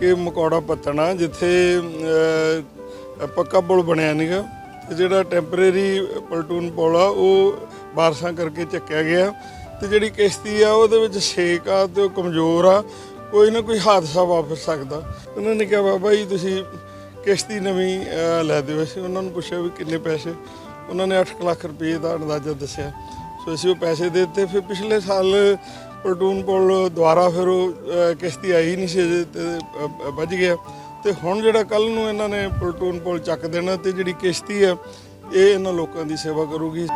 ਕਿ ਮਕੌੜਾ ਪੱਤਣਾ ਜਿੱਥੇ ਪੱਕਾ ਪੁਲ ਬਣਿਆ ਨਹੀਂਗਾ ਤੇ ਜਿਹੜਾ ਟੈਂਪਰੇਰੀ ਪਲਟੂਨ ਪੁਲ ਆ, ਉਹ ਬਾਰਸ਼ਾਂ ਕਰਕੇ ਚੱਕਿਆ ਗਿਆ। ਤੇ ਜਿਹੜੀ ਕਿਸ਼ਤੀ ਆ, ਉਹਦੇ ਵਿੱਚ ਛੇਕ ਆ ਤੇ ਉਹ ਕਮਜ਼ੋਰ ਆ। ਕੋਈ ਨਾ ਕੋਈ ਹਾਦਸਾ ਵਾਪਰ ਸਕਦਾ। ਉਹਨਾਂ ਨੇ ਕਿਹਾ, ਬਾਬਾ ਜੀ, ਤੁਸੀਂ ਕਿਸ਼ਤੀ ਨਵੀਂ ਲੈ ਦਿਓ। ਅਸੀਂ ਉਹਨਾਂ ਨੂੰ ਪੁੱਛਿਆ ਵੀ ਕਿੰਨੇ ਪੈਸੇ। ਉਹਨਾਂ ਨੇ 8 ਲੱਖ ਰੁਪਏ ਦਾ ਅੰਦਾਜ਼ਾ ਦੱਸਿਆ। ਸੋ ਅਸੀਂ ਉਹ ਪੈਸੇ ਦੇ ਦਿੱਤੇ। ਫਿਰ ਪਿਛਲੇ ਸਾਲ ਪਲਟੂਨ ਪੁਲ ਦੁਆਰਾ ਫਿਰ ਉਹ ਕਿਸ਼ਤੀ ਆਈ ਨਹੀਂ ਸੀ ਅਜੇ ਤੇ ਅਹ, ਵੱਜ ਗਿਆ। ਤੇ ਹੁਣ ਜਿਹੜਾ ਕੱਲ ਨੂੰ ਇਹਨਾਂ ਨੇ ਪਲਟੂਨ ਪੁਲ ਚੱਕ ਦੇਣਾ ਤੇ ਜਿਹੜੀ ਕਿਸ਼ਤੀ ਆ ਇਹ ਇਹਨਾਂ ਲੋਕਾਂ ਦੀ ਸੇਵਾ ਕਰੂਗੀ।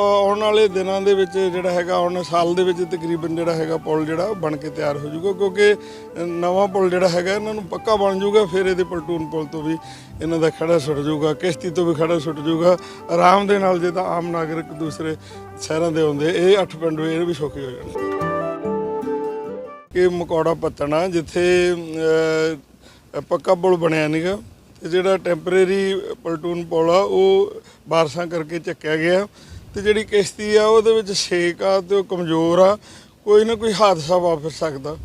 ਆਉਣ ਵਾਲੇ ਦਿਨਾਂ ਦੇ ਵਿੱਚ ਜਿਹੜਾ ਹੈਗਾ, ਆਉਣ ਸਾਲ ਦੇ ਵਿੱਚ ਤਕਰੀਬਨ ਜਿਹੜਾ ਹੈਗਾ ਪੁਲ ਜਿਹੜਾ ਬਣ ਕੇ ਤਿਆਰ ਹੋ ਜਾਊਗਾ, ਕਿਉਂਕਿ ਨਵਾਂ ਪੁਲ ਜਿਹੜਾ ਹੈਗਾ, ਇਹਨਾਂ ਨੂੰ ਪੱਕਾ ਬਣ ਜਾਊਗਾ, ਫਿਰ ਇਹਦੇ ਪਲਟੂਨ ਪੁਲ ਤੋਂ ਵੀ ਇਹਨਾਂ ਦਾ ਖੜਾ ਸੁੱਟ ਜਾਊਗਾ, ਕਿਸ਼ਤੀ ਤੋਂ ਵੀ ਖੜਾ ਸੁੱਟ ਜਾਊਗਾ। ਆਰਾਮ ਦੇ ਨਾਲ ਜੇ ਤਾਂ ਆਮ ਨਾਗਰਿਕ ਦੂਸਰੇ ਸ਼ਹਿਰਾਂ ਦੇ ਆਉਂਦੇ, ਇਹ ਅੱਠ ਪਿੰਡ ਇਹ ਵੀ ਸੌਖੇ ਹੋ ਜਾਣਗੇ। ਕਿ ਮਕੌੜਾ ਪੱਤਣਾ, ਜਿੱਥੇ ਪੱਕਾ ਪੁਲ ਬਣਿਆ ਨਹੀਂਗਾ ਤੇ ਜਿਹੜਾ ਟੈਂਪਰੇਰੀ ਪਲਟੂਨ ਪੁਲ ਆ, ਉਹ ਬਾਰਸ਼ਾਂ ਕਰਕੇ ਚੱਕਿਆ ਗਿਆ। ਤੇ ਜਿਹੜੀ ਕਿਸ਼ਤੀ ਆ ਉਹਦੇ ਵਿੱਚ ਛੇਕ ਆ ਤੇ ਉਹ ਕਮਜ਼ੋਰ ਆ। ਕੋਈ ਨਾ ਕੋਈ ਹਾਦਸਾ ਵਾਪਰ ਸਕਦਾ।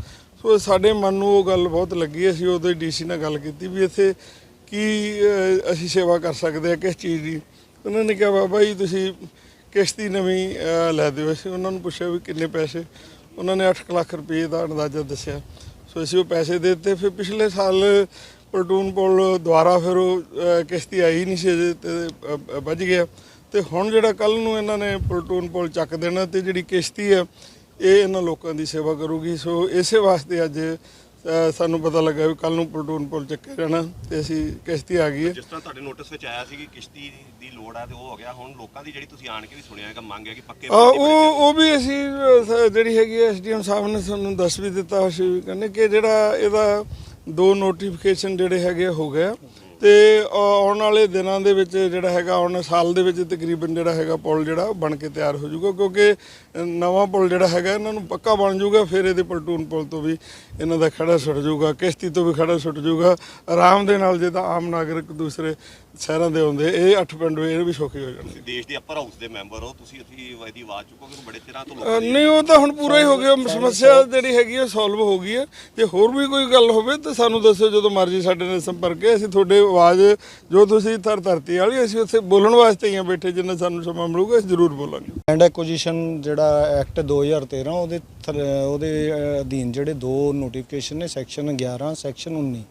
ਸੋ ਸਾਡੇ ਮਨ ਨੂੰ ਉਹ ਗੱਲ ਬਹੁਤ ਲੱਗੀ ਅਸੀਂ ਉਦੋਂ ਹੀ ਡੀਸੀ ਨਾਲ ਗੱਲ ਕੀਤੀ ਵੀ ਇੱਥੇ ਕੀ ਅਸੀਂ ਸੇਵਾ ਕਰ ਸਕਦੇ ਆ ਕਿਸ ਚੀਜ਼ ਦੀ। ਉਹਨਾਂ ਨੇ ਕਿਹਾ ਬਾਬਾ ਜੀ ਤੁਸੀਂ ਕਿਸ਼ਤੀ ਨਵੀਂ ਲੈ ਦਿਓ। ਅਸੀਂ ਉਹਨਾਂ ਨੂੰ ਪੁੱਛਿਆ ਵੀ ਕਿੰਨੇ ਪੈਸੇ। ਉਹਨਾਂ ਨੇ 8 ਲੱਖ ਰੁਪਏ ਦਾ ਅੰਦਾਜ਼ਾ ਦੱਸਿਆ। ਸੋ ਅਸੀਂ ਉਹ ਪੈਸੇ ਦੇ ਦਿੱਤੇ। ਫਿਰ ਪਿਛਲੇ ਸਾਲ ਪਲਟੂਨ ਪੁਲ ਦੁਆਰਾ ਫਿਰ ਉਹ ਕਿਸ਼ਤੀ ਆਈ ਨਹੀਂ ਸੀ ਅਜੇ ਤੇ ਅਹ, ਵੱਜ ਗਿਆ। ਤੇ ਹੁਣ ਜਿਹੜਾ ਕੱਲ ਨੂੰ ਇਹਨਾਂ ਨੇ ਪਲਟੂਨ ਪੁਲ ਚੱਕ ਦੇਣਾ ਤੇ ਜਿਹੜੀ ਕਿਸ਼ਤੀ ਆ ਇਹ ਇਹਨਾਂ ਲੋਕਾਂ ਦੀ ਸੇਵਾ ਕਰੂਗੀ। ਸੋ ਇਸੇ ਵਾਸਤੇ ਅੱਜ ਸਾਨੂੰ ਪਤਾ ਲੱਗਾ ਵੀ ਕੱਲ ਨੂੰ ਪਲਟੂਨ ਪੁਲ ਚੱਕਿਆ ਜਾਣਾ ਤੇ ਅਸੀਂ ਕਿਸ਼ਤੀ ਆ ਗਈ ਹੈ। ਜਿਸ ਤਰ੍ਹਾਂ ਤੁਹਾਡੇ ਨੋਟਿਸ ਵਿੱਚ ਆਇਆ ਸੀ ਕਿ ਕਿਸ਼ਤੀ ਦੀ ਲੋੜ ਹੈ ਤੇ ਉਹ ਹੋ ਗਿਆ। ਹੁਣ ਲੋਕਾਂ ਦੀ ਜਿਹੜੀ ਤੁਸੀਂ ਆਣ ਕੇ ਵੀ ਸੁਣਿਆ ਹੈਗਾ ਮੰਗ ਹੈ ਕਿ ਪੱਕੇ ਉਹ ਉਹ ਵੀ ਅਸੀਂ ਸ- ਜਿਹੜੀ ਹੈਗੀ ਐਸਡੀਐਮ ਸਾਹਿਬ ਨੇ ਸਾਨੂੰ ਦੱਸ ਵੀ ਦਿੱਤਾ ਵੀ ਕਹਿੰਦੇ ਕਿ ਜਿਹੜਾ ਇਹਦਾ ਦੋ ਨੋਟੀਫਿਕੇਸ਼ਨ ਜਿਹੜੇ ਹੈਗੇ ਹੋ ਗਿਆ ਤੇ ਆਉਣ ਵਾਲੇ ਦਿਨਾਂ ਦੇ ਵਿੱਚ ਜਿਹੜਾ ਹੈਗਾ ਆਉਣ ਸਾਲ ਦੇ ਵਿੱਚ ਤਕਰੀਬਨ ਜਿਹੜਾ ਹੈਗਾ ਪੁਲ ਜਿਹੜਾ ਉਹ ਬਣ ਕੇ ਤਿਆਰ ਹੋ ਜਾਊਗਾ ਕਿਉਂਕਿ ਨਵਾਂ ਪੁਲ ਜਿਹੜਾ ਹੈਗਾ ਇਹਨਾਂ ਨੂੰ ਪੱਕਾ ਬਣ ਜਾਊਗਾ ਫਿਰ ਇਹਦੇ ਪਲਟੂਨ ਪੁਲ ਤੋਂ ਵੀ ਇਹਨਾਂ ਦਾ ਖੜਾ ਸੁੱਟ ਜਾਊਗਾ ਕਿਸ਼ਤੀ ਤੋਂ ਵੀ ਖੜਾ ਸੁੱਟ ਜਾਊਗਾ। ਆਰਾਮ ਦੇ ਨਾਲ ਜੇ ਤਾਂ ਆਮ ਨਾਗਰਿਕ ਦੂਸਰੇ ਸ਼ਹਿਰਾਂ ਦੇ ਆਉਂਦੇ ਇਹ ਅੱਠ ਪਿੰਡ ਇਹ ਵੀ ਸੌਖੇ ਹੋ ਜਾਣਗੇ। ਦੇਸ਼ ਦੇ ਅੱਪਰ ਹਾਊਸ ਦੇ ਮੈਂਬਰ ਹੋ ਤੁਸੀਂ ਅਸੀਂ ਇਹਦੀ ਆਵਾਜ਼ ਚੁੱਕੋਗੇ ਬੜੇ ਚਿਰਾਂ ਤੋਂ ਲੋਕਾਂ ਦੀ ਨਹੀਂ ਉਹ ਤਾਂ ਹੁਣ ਪੂਰਾ ਹੀ ਹੋ ਗਿਆ ਸਮੱਸਿਆ ਜਿਹੜੀ ਹੈਗੀ ਹੈ ਸੋਲਵ ਹੋ ਗਈ ਹੈ ਜੇ ਹੋਰ ਵੀ ਕੋਈ ਗੱਲ ਹੋਵੇ ਤਾਂ ਸਾਨੂੰ ਦੱਸੋ ਜਦੋਂ ਮਰਜ਼ੀ ਸਾਡੇ ਨਾਲ ਸੰਪਰਕ ਹੈ ਅਸੀਂ ਤੁਹਾਡੇ ਆਵਾਜ਼, ਜੋ ਤੁਸੀਂ ਧਰ ਧਰਤੀ ਵਾਲੀ, ਅਸੀਂ ਉੱਥੇ ਬੋਲਣ ਵਾਸਤੇ ਹੀ ਆ ਬੈਠੇ, ਜਿੰਨਾ ਸਾਨੂੰ ਸਮਾਂ ਮਿਲੂਗਾ, ਅਸੀਂ ਜ਼ਰੂਰ ਬੋਲਾਂਗੇ। ਲੈਂਡ ਐਕੁਜੀਸ਼ਨ ਜਿਹੜਾ ਐਕਟ 2013 ਉਹਦੇ ਥਲ- ਉਹਦੇ ਅਧੀਨ ਜਿਹੜੇ ਦੋ ਨੋਟੀਫਿਕੇਸ਼ਨ ਨੇ ਸੈਕਸ਼ਨ 11 ਸੈਕਸ਼ਨ 19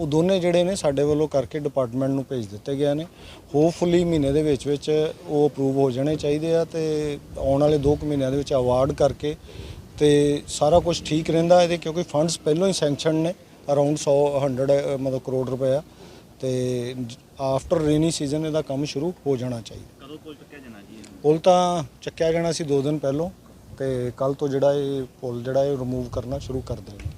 ਉਹ ਦੋਨੇ ਜਿਹੜੇ ਨੇ ਸਾਡੇ ਵੱਲੋਂ ਕਰਕੇ ਡਿਪਾਰਟਮੈਂਟ ਨੂੰ ਭੇਜ ਦਿੱਤੇ ਗਏ ਨੇ। ਹੋਪਫੁਲੀ ਮਹੀਨੇ ਦੇ ਵਿੱਚ ਵਿੱਚ ਉਹ ਅਪਰੂਵ ਹੋ ਜਾਣੇ ਚਾਹੀਦੇ ਆ ਤੇ ਆਉਣ ਵਾਲੇ 2 ਮਹੀਨਿਆਂ ਦੇ ਵਿੱਚ ਅਵਾਰਡ ਕਰਕੇ ਤੇ ਸਾਰਾ ਕੁਝ ਠੀਕ ਰਹਿੰਦਾ ਇਹਦੇ, ਕਿਉਂਕਿ ਫੰਡਸ ਪਹਿਲਾਂ ਹੀ ਸੈਂਕਸ਼ਨ ਨੇ ਅਰਾਊਂਡ 100 100 ਮਤਲਬ ਕਰੋੜ ਰੁਪਏ ਆ ਤੇ ਆਫਟਰ ਰੇਨੀ ਸੀਜ਼ਨ ਇਹਦਾ ਕੰਮ ਸ਼ੁਰੂ ਹੋ ਜਾਣਾ ਚਾਹੀਦਾ। ਕਦੋਂ ਪੁੱਲ ਚੁੱਕਿਆ ਜਾਣਾ ਜੀ ਪੁਲ ਤਾਂ ਚੱਕਿਆ ਜਾਣਾ ਸੀ 2 ਦਿਨ ਪਹਿਲਾਂ ਤੇ ਕੱਲ ਤੋਂ ਜਿਹੜਾ ਇਹ ਪੁਲ ਜਿਹੜਾ ਇਹ ਰਿਮੂਵ ਕਰਨਾ ਸ਼ੁਰੂ ਕਰ ਦੇਣਗੇ।